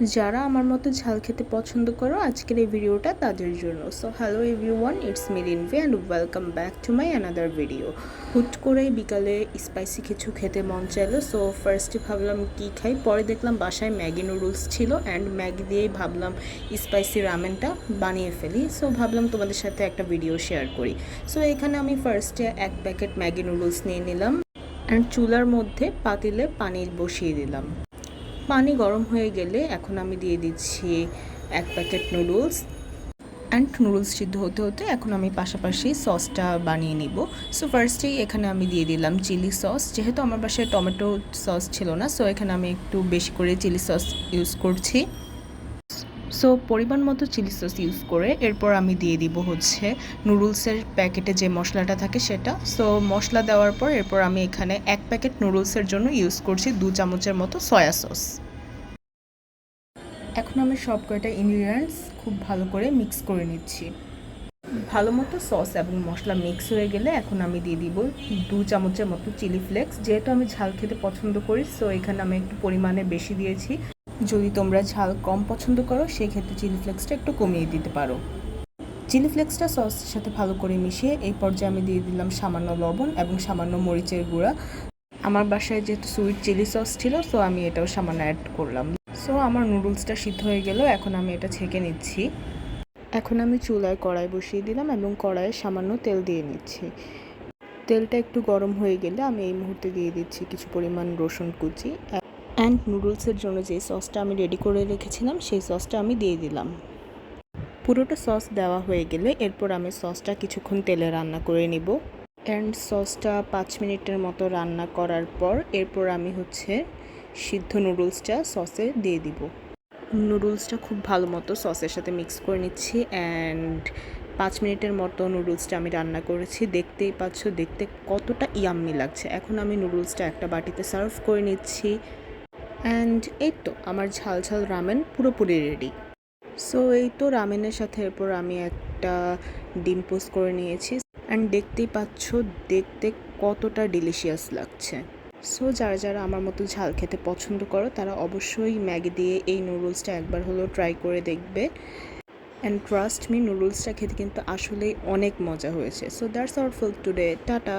যারা আমার মতো ঝাল খেতে পছন্দ করো, আজকের এই ভিডিওটা তাদের জন্য। So hello everyone it's me Rinvi and welcome back to my another video হুট করে বিকালে স্পাইসি কিছু খেতে মন চাইলো সো ফার্স্টে ভাবলাম কি খাই, পরে দেখলাম বাসায় ম্যাগি নুডলস ছিল অ্যান্ড ম্যাগি দিয়েই ভাবলাম স্পাইসি রামেনটা বানিয়ে ফেলি। সো ভাবলাম তোমাদের সাথে একটা ভিডিও শেয়ার করি। সো এখানে আমি ফার্স্টে এক প্যাকেট ম্যাগি নুডলস নিয়ে নিলাম অ্যান্ড চুলার মধ্যে পাতিলে পানি বসিয়ে দিলাম। পানি গরম হয়ে গেলে এখন আমি দিয়ে দিচ্ছি এক প্যাকেট নুডলস। অ্যান্ড নুডলস সিদ্ধ হতে হতে এখন আমি পাশাপাশি সসটা বানিয়ে নিব। সো ফার্স্টেই এখানে আমি দিয়ে দিলাম চিলি সস। যেহেতু আমার পাশে টমেটো সস ছিল না সো এখানে আমি একটু বেশি করে চিলি সস ইউজ করছি। সো পরিমাণ মতো চিলি সস ইউজ করে এরপর আমি দিয়ে দিব হচ্ছে নুডলসের প্যাকেটে যে মশলাটা থাকে সেটা। সো মশলা দেওয়ার পর এরপর আমি এখানে এক প্যাকেট নুডলসের জন্য ইউজ করছি দু চামচের মতো সয়া সস এখন আমি সব কয়টা ইনগ্রিডিয়েন্টস খুব ভালো করে মিক্স করে নিচ্ছি। ভালো মতো সস এবং মশলা মিক্স হয়ে গেলে এখন আমি দিয়ে দিব দু চামচের মতো চিলি ফ্লেক্স যেহেতু আমি ঝাল খেতে পছন্দ করি সো এখানে আমি একটু পরিমাণে বেশি দিয়েছি। যদি তোমরা ঝাল কম পছন্দ করো সেই ক্ষেত্রে চিলি ফ্লেক্সটা একটু কমিয়ে দিতে পারো। চিলি ফ্লেক্সটা সসের সাথে ভালো করে মিশিয়ে এই পর্যায়ে আমি দিয়ে দিলাম সামান্য লবণ এবং সামান্য মরিচের গুঁড়া। আমার বাসায় যেহেতু সুইট চিলি সস ছিল সো আমি এটাও সামান্য অ্যাড করলাম। সো আমার নুডলসটা সিদ্ধ হয়ে গেল, এখন আমি এটা ছেঁকে নিচ্ছি। এখন আমি চুলায় কড়াই বসিয়ে দিলাম এবং কড়াইয়ে সামান্য তেল দিয়ে নিচ্ছি। তেলটা একটু গরম হয়ে গেলে আমি এই মুহূর্তে দিয়ে দিচ্ছি কিছু পরিমাণ রসুন কুচি। অ্যান্ড নুডলসের জন্য যে সসটা আমি রেডি করে রেখেছিলাম, সেই সসটা আমি দিয়ে দিলাম। পুরোটা সস দেওয়া হয়ে গেলে এরপর আমি সসটা কিছুক্ষণ তেলে রান্না করে নিব। অ্যান্ড সসটা পাঁচ মিনিটের মতো রান্না করার পর এরপর আমি হচ্ছে সিদ্ধ নুডলসটা সসে দিয়ে দিব। নুডলসটা খুব ভালো মতো সসের সাথে মিক্স করে নিচ্ছি অ্যান্ড পাঁচ মিনিটের মতো নুডলসটা আমি রান্না করেছি। দেখতেই পাচ্ছ, দেখতে কতটা ইয়াম্মি লাগছে। এখন আমি নুডলসটা একটা বাটিতে সার্ভ করে নিচ্ছি। অ্যান্ড এই তো আমার ঝাল ঝাল রামেন পুরোপুরি রেডি সো এই তো রামেনের সাথে এরপর আমি একটা ডিম পোস্ট করে নিয়েছি। অ্যান্ড দেখতেই পাচ্ছ, দেখতে কতটা ডিলিশিয়াস লাগছে। সো যারা যারা আমার মতো ঝাল খেতে পছন্দ করো, তারা অবশ্যই ম্যাগি দিয়ে এই নুডলসটা একবার হলেও ট্রাই করে দেখবে। অ্যান্ড ট্রাস্ট মি নুডলসটা খেতে কিন্তু আসলেই অনেক মজা হয়েছে। So that's our full today tata!